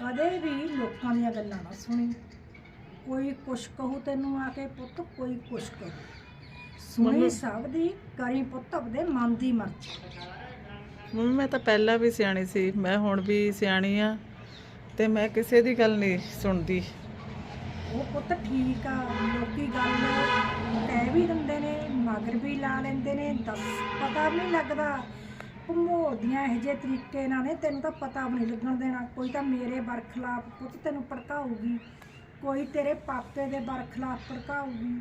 ਕਦੇ ਵੀ ਲੋਕਾਂ ਦੀਆਂ ਗੱਲਾਂ ਨਾ ਸੁਣੀ। ਕੋਈ ਕੁਛ ਕਹੂ ਤੈਨੂੰ ਆ ਕੇ ਪੁੱਤ ਕੋਈ ਕੁਛ ਕਹੂ। ਸੁਣੀ ਸਭ ਦੀ ਕਰੀ ਪੁੱਤ ਆਪਦੇ ਮਨ ਦੀ ਮਰਜ਼ੀ। ਮੰਮੀ ਮੈਂ ਤਾਂ ਪਹਿਲਾਂ ਵੀ ਸਿਆਣੀ ਸੀ। ਮੈਂ ਹੁਣ ਵੀ ਸਿਆਣੀ ਆ ਤੇ ਮੈਂ ਕਿਸੇ ਦੀ ਗੱਲ ਨਹੀਂ ਸੁਣਦੀ। ਉਹ ਪੁੱਤ ਠੀਕ ਆ ਲੋਕੀ ਗੱਲ ਕਹਿ ਵੀ ਦਿੰਦੇ ਨੇ ਮਗਰ ਵੀ ਲਾ ਲੈਂਦੇ ਨੇ ਦੱਸ ਪਤਾ ਵੀ ਨਹੀਂ ਲੱਗਦਾ। ਘੁੰਮੋਦੀਆਂ ਇਹੋ ਜਿਹੇ ਤਰੀਕੇ ਨਾਲ ਨੇ, ਤੈਨੂੰ ਤਾਂ ਪਤਾ ਵੀ ਨਹੀਂ ਲੱਗਣ ਦੇਣਾ। ਕੋਈ ਤਾਂ ਮੇਰੇ ਬਰਖਲਾਫ ਪੁੱਤ ਤੈਨੂੰ ਭੜਕਾਊਗੀ, ਕੋਈ ਤੇਰੇ ਪਾਪੇ ਦੇ ਬਰਖਲਾਫ ਭੜਕਾਊਗੀ,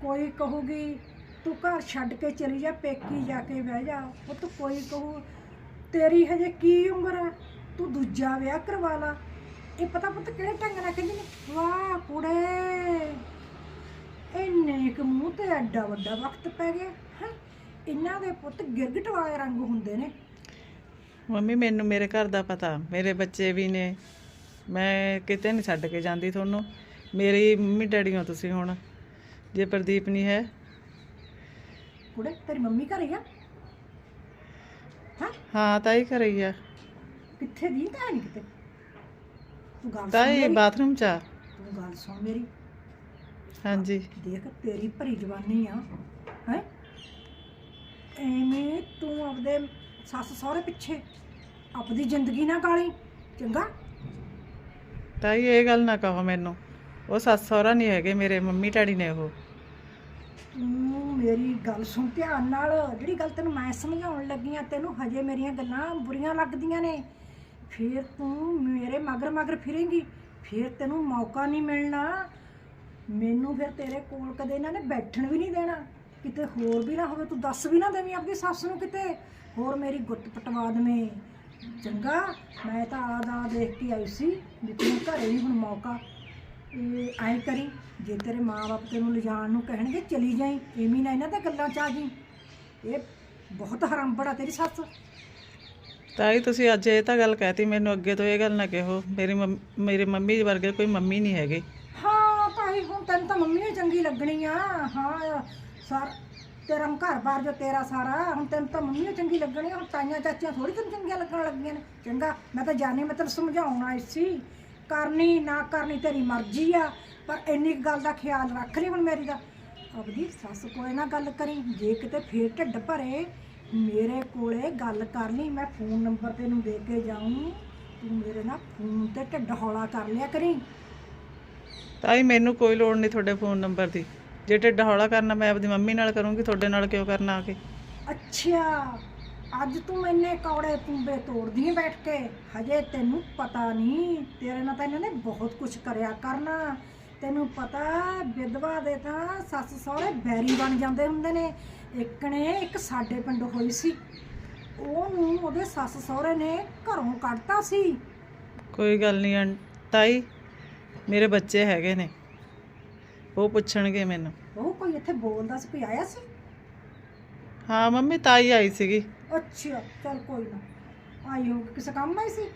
ਕੋਈ ਕਹੂਗੀ, ਤੂੰ ਘਰ ਛੱਡ ਕੇ ਚਲੀ ਜਾ, ਪੇਕੀ ਜਾ ਕੇ ਬਹਿ ਜਾ। ਪੁੱਤ ਕੋਈ ਕਹੂ, ਤੇਰੀ ਹਜੇ ਕੀ ਉਮਰ ਆ? ਤੂੰ ਦੂਜਾ ਵਿਆਹ ਕਰਵਾ ਲਾ। ਇਹ ਪਤਾ ਪੁੱਤ ਕਿਹੜੇ ਢੰਗ ਨਾਲ ਕਹਿੰਦੇ ਨੇ? ਵਾਹ ਕੁੜੇ, ਇੰਨੇ ਕੁ ਮੂੰਹ ਤੇ ਐਡਾ ਵੱਡਾ ਵਕਤ ਪੈ ਗਿਆ। ਹੈ? ਇਹਨਾਂ ਦੇ ਪੁੱਤ ਗਿਰਗਟ ਵਾਲੇ ਰੰਗ ਹੁੰਦੇ ਨੇ। ਮੰਮੀ ਮੈਨੂੰ ਮੇਰੇ ਘਰ ਦਾ ਪਤਾ। ਮੇਰੇ ਬੱਚੇ ਵੀ ਨੇ। ਮੈਂ ਕਿਤੇ ਨਹੀਂ ਛੱਡ ਕੇ ਜਾਂਦੀ ਤੁਹਾਨੂੰ। ਮੇਰੀ ਮੰਮੀ ਡੈਡੀ ਹੋ ਤੁਸੀਂ ਹੁਣ। ਜੇ ਪ੍ਰਦੀਪ ਨਹੀਂ ਹੈ। ਕੁੜੇ ਤੇਰੀ ਮੰਮੀ ਘਰੇ ਆ? ਹਾਂ? ਹਾਂ ਤਾਈ ਘਰੇ ਹੀ ਆ। ਕਿੱਥੇ ਦੀ? ਤਾਂ ਨਹੀਂ ਕਿਤੇ। ਤੂੰ ਗੱਲ ਸੁਣ ਤਾਈ ਮੇਰੀ। ਬਾਥਰੂਮ ਚ ਆ। ਤੂੰ ਗੱਲ ਸੁਣ ਮੇਰੀ। ਹਾਂਜੀ। ਦੇਖ ਤੇਰੀ ਭਰੀ ਜਵਾਨੀ ਆ। ਹੈ? ਐਵੇਂ ਤੂੰ ਆਪਦੇ ਸੱਸ ਸਹੁਰੇ ਪਿੱਛੇ ਆਪਦੀ ਜ਼ਿੰਦਗੀ ਨਾ ਗਾਲੀ ਚੰਗਾ? ਤਾਈ ਇਹ ਗੱਲ ਨਾ ਕਹੋ ਮੈਨੂੰ। ਉਹ ਸੱਸ ਸਹੁਰਾ ਨਹੀਂ ਹੈਗੇ ਮੇਰੇ ਮੰਮੀ ਡੈਡੀ ਨੇ ਉਹ। ਤੂੰ ਮੇਰੀ ਗੱਲ ਸੁਣ ਧਿਆਨ ਨਾਲ। ਜਿਹੜੀ ਗੱਲ ਤੈਨੂੰ ਮੈਂ ਸਮਝਾਉਣ ਲੱਗੀ ਆ ਤੈਨੂੰ ਹਜੇ ਮੇਰੀਆਂ ਗੱਲਾਂ ਬੁਰੀਆਂ ਲੱਗਦੀਆਂ ਨੇ। ਫਿਰ ਤੂੰ ਮੇਰੇ ਮਗਰ ਮਗਰ ਫਿਰੇਂਗੀ ਫਿਰ ਤੈਨੂੰ ਮੌਕਾ ਨਹੀਂ ਮਿਲਣਾ। ਮੈਨੂੰ ਫਿਰ ਤੇਰੇ ਕੋਲ ਕਦੇ ਇਹਨਾਂ ਨੇ ਬੈਠਣ ਵੀ ਨਹੀਂ ਦੇਣਾ। ਕਿਤੇ ਹੋਰ ਵੀ ਨਾ ਹੋਵੇ ਤੂੰ ਦੱਸ ਵੀ ਨਾ ਦੇਵੀਂ ਆਪਣੀ ਸੱਸ ਨੂੰ ਕਿਤੇ। ਹੋਰ ਮੇਰੀ ਗੁੱਤ ਪਟਵਾ ਦੇਵੇਂ। ਚੰਗਾ ਮੈਂ ਤਾਂ ਆਦ ਦੇਖ ਕੇ ਆਈ ਸੀ ਵੀ ਘਰੇ ਵੀ ਹੁਣ ਮੌਕਾ। ਇਹ ਐਂ ਕਰੀ ਜੇ ਤੇਰੇ ਮਾਂ-ਬਾਪ ਤੈਨੂੰ ਲਿਜਾਣ ਨੂੰ ਕਹਿਣਗੇ ਚਲੀ ਜਾਈ। ਐਵੇਂ ਨਾ ਇਹਨਾਂ ਤੇ ਗੱਲਾਂ ਚ ਆ ਜੀ ਇਹ ਬਹੁਤ ਹਰਾਮਬੜਾ ਤੇਰੀ ਸੱਸ। ਤਾਈ ਤੁਸੀਂ ਅੱਜ ਇਹ ਤਾਂ ਗੱਲ ਕਹਿਤੀ ਮੈਨੂੰ ਅੱਗੇ ਤੋਂ ਇਹ ਗੱਲ ਨਾ ਕਹੋ ਮੇਰੀ ਮੰਮ- ਮੇਰੇ ਮੰਮੀ ਵਰਗੇ ਕੋਈ ਮੰਮੀ ਨਹੀਂ ਹੈਗੇ। ਹਾਂ ਭਾਈ ਹੁਣ ਤੈਨੂੰ ਤਾਂ ਮੰਮੀ ਚੰਗੀ ਲੱਗਣੀ ਆ। ਹਾਂ ਸਰ ਤੇਰਾ ਘਰ-ਬਾਰ ਜੋ ਤੇਰਾ ਸਾਰਾ, ਹੁਣ ਤੈਨੂੰ ਤਾਂ ਮੰਮੀ ਨੇ ਚੰਗੀ ਲੱਗਣੀ ਆ, ਹੁਣ ਤਾਈਆਂ ਚਾਚੀਆਂ ਥੋੜੀ ਤੈਨੂੰ ਚੰਗੀਆਂ ਲੱਗਣ ਲੱਗੀਆਂ ਨੇ। ਚੰਗਾ, ਮੈਂ ਤਾਂ ਜਾਣੀ ਮੈਂ ਤੈਨੂੰ ਸਮਝਾਉਣ ਆਈ ਸੀ। ਕਰਨੀ ਨਾ ਕਰਨੀ ਤੇਰੀ ਮਰਜ਼ੀ ਆ, ਪਰ ਇੰਨੀ ਕੁ ਗੱਲ ਦਾ ਖਿਆਲ ਰੱਖ ਲਈ ਹੁਣ ਮੇਰੀ ਦਾ। ਆਪਦੀ ਸੱਸ ਕੋਲੇ ਨਾ ਗੱਲ ਕਰੀ, ਜੇ ਕਿਤੇ ਫੇਰ ਢਿੱਡ ਭਰੇ, ਮੇਰੇ ਕੋਲੇ ਗੱਲ ਕਰ ਲਈ, ਮੈਂ ਫੋਨ ਨੰਬਰ ਤੈਨੂੰ ਦੇ ਕੇ ਜਾਊਂ ਤੂੰ ਮੇਰੇ ਨਾਲ ਫੋਨ ਤੇ ਢਿੱਡ ਹੌਲਾ ਕਰ ਲਿਆ ਕਰੀ। ਤਾਈ, ਮੈਨੂੰ ਕੋਈ ਲੋੜ ਨਹੀਂ ਤੁਹਾਡੇ ਫੋਨ ਨੰਬਰ ਦੀ। ਜੇ ਢਿੱਡ ਹੌਲਾ ਕਰਨਾ ਮੈਂ ਆਪਦੀ ਮੰਮੀ ਨਾਲ ਕਰੂੰਗੀ ਤੁਹਾਡੇ ਨਾਲ ਕਿਉਂ ਕਰਨਾ ਆ ਕੇ? ਅੱਛਾ ਅੱਜ ਤੂੰ ਮੈਨੇ ਕੌੜੇ ਤੁੰਬੇ ਤੋੜਦੀ ਆਂ ਬੈਠ ਕੇ। ਹਜੇ ਤੈਨੂੰ ਪਤਾ ਨਹੀਂ ਤੇਰੇ ਨਾਲ ਤਾਂ ਇਹਨਾਂ ਨੇ ਬਹੁਤ ਕੁਝ ਕਰਿਆ ਕਰਨਾ। ਤੈਨੂੰ ਪਤਾ ਵਿਧਵਾ ਦੇ ਤਾਂ ਸੱਸ ਸਹੁਰੇ ਬੈਰੀ ਬਣ ਜਾਂਦੇ ਹੁੰਦੇ ਨੇ। ਇੱਕ ਨੇ ਇੱਕ ਸਾਡੇ ਪਿੰਡ ਹੋਈ ਸੀ। ਉਹਨੂੰ ਉਹਦੇ ਸੱਸ ਸਹੁਰੇ ਨੇ ਘਰੋਂ ਕੱਢਤਾ ਸੀ। ਕੋਈ ਗੱਲ ਨਹੀਂ ਤਾਈ ਮੇਰੇ ਬੱਚੇ ਹੈਗੇ ਨੇ। ਉਹ ਪੁੱਛਣਗੇ ਮੈਨੂੰ। ਉਹ ਕੋਈ ਇੱਥੇ ਬੋਲਦਾ ਸੀ ਕੋਈ ਆਇਆ ਸੀ? ਹਾਂ ਮੰਮੀ ਤਾਈ ਆਈ ਸੀਗੀ। ਅੱਛਾ ਚਲ ਕੋਈ ਨਾ। ਆਈ ਹੋ ਕਿਸੇ ਕੰਮ ਆਈ ਸੀ?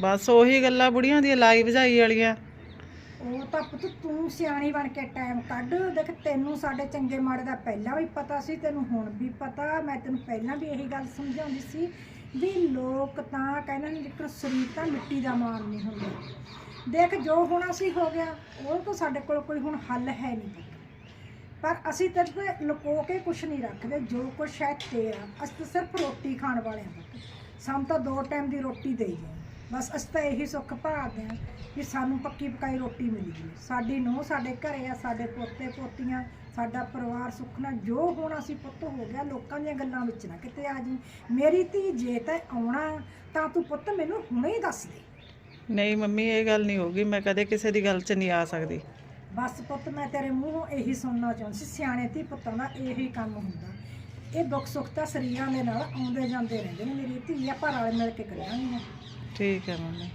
ਬਸ ਉਹੀ ਗੱਲਾਂ ਬੁੜੀਆਂ ਦੀਆਂ ਲਾਈ ਵਜਾਈ ਵਾਲੀਆਂ। ਉਹ ਤਾਂ ਪੁੱਤ ਤੂੰ ਸਿਆਣੀ ਬਣ ਕੇ ਟਾਈਮ ਕੱਢ। ਦੇਖ ਤੈਨੂੰ ਸਾਡੇ ਚੰਗੇ ਮਾੜੇ ਦਾ ਪਹਿਲਾਂ ਵੀ ਪਤਾ ਸੀ ਤੈਨੂੰ ਹੁਣ ਵੀ ਪਤਾ। ਮੈਂ ਤੈਨੂੰ ਪਹਿਲਾਂ ਵੀ ਇਹੀ ਗੱਲ ਸਮਝਾਉਂਦੀ ਸੀ ਵੀ ਲੋਕ ਤਾਂ ਕਹਿੰਦੇ ਨੇ ਜੇਕਰ ਸਰੀਰ ਤਾਂ ਮਿੱਟੀ ਦਾ ਮਾਨ ਨਹੀਂ ਹੁੰਦਾ। ਦੇਖ, ਜੋ ਹੋਣਾ ਸੀ ਹੋ ਗਿਆ, ਉਹ ਤਾਂ ਸਾਡੇ ਕੋਲ ਕੋਈ ਹੁਣ ਹੱਲ ਹੈ ਨਹੀਂ ਪੁੱਤ। ਪਰ ਅਸੀਂ ਤੇਰੇ ਤੋਂ ਲੁਕੋ ਕੇ ਕੁਝ ਨਹੀਂ ਰੱਖਦੇ, ਜੋ ਕੁਛ ਹੈ ਤੇਰਾ ਅਸੀਂ ਤਾਂ ਸਿਰਫ ਰੋਟੀ ਖਾਣ ਵਾਲੇ ਹਾਂ ਪੁੱਤ। ਸਾਨੂੰ ਤਾਂ ਦੋ ਟਾਈਮ ਦੀ ਰੋਟੀ ਦੇਈ ਜਾਏ ਬਸ ਅਸੀਂ ਤਾਂ ਇਹੀ ਸੁੱਖ ਭਾਲਦੇ ਹਾਂ ਕਿ ਸਾਨੂੰ ਪੱਕੀ ਪਕਾਈ ਰੋਟੀ ਮਿਲ ਗਈ ਸਾਡੀ ਨੂੰਹ ਸਾਡੇ ਘਰੇ ਆ, ਸਾਡੇ ਪੋਤੇ ਪੋਤੀਆਂ, ਸਾਡਾ ਪਰਿਵਾਰ ਸੁੱਖ ਨਾਲ, ਜੋ ਹੋਣਾ ਸੀ ਪੁੱਤ ਹੋ ਗਿਆ, ਲੋਕਾਂ ਦੀਆਂ ਗੱਲਾਂ ਵਿੱਚ ਨਾ ਕਿਤੇ ਆ ਜੀ ਮੇਰੀ ਧੀ ਜੇ ਤਾਂ ਆਉਣਾ, ਤਾਂ ਤੂੰ ਪੁੱਤ ਮੈਨੂੰ ਹੁਣੇ ਹੀ ਦੱਸ ਦੇ। ਨਹੀਂ ਮੰਮੀ ਇਹ ਗੱਲ ਨਹੀਂ ਹੋਗੀ ਮੈਂ ਕਦੇ ਕਿਸੇ ਦੀ ਗੱਲ 'ਚ ਨਹੀਂ ਆ ਸਕਦੀ। ਬਸ ਪੁੱਤ ਮੈਂ ਤੇਰੇ ਮੂੰਹੋਂ ਇਹੀ ਸੁਣਨਾ ਚਾਹੁੰਦੀ ਸੀ ਸਿਆਣੇ ਧੀ ਪੁੱਤਾਂ ਦਾ ਇਹੀ ਕੰਮ ਹੁੰਦਾ। ਇਹ ਦੁੱਖ ਸੁੱਖ ਤਾਂ ਸਰੀਰਾਂ ਦੇ ਨਾਲ ਆਉਂਦੇ ਜਾਂਦੇ ਰਹਿੰਦੇ ਨੇ ਮੇਰੀ ਧੀ ਆ ਪਰ ਵਾਲੇ ਮਿਲ ਕੇ ਕਰਾਂਗੀਆਂ ਠੀਕ ਹੈ ਮੰਮੀ।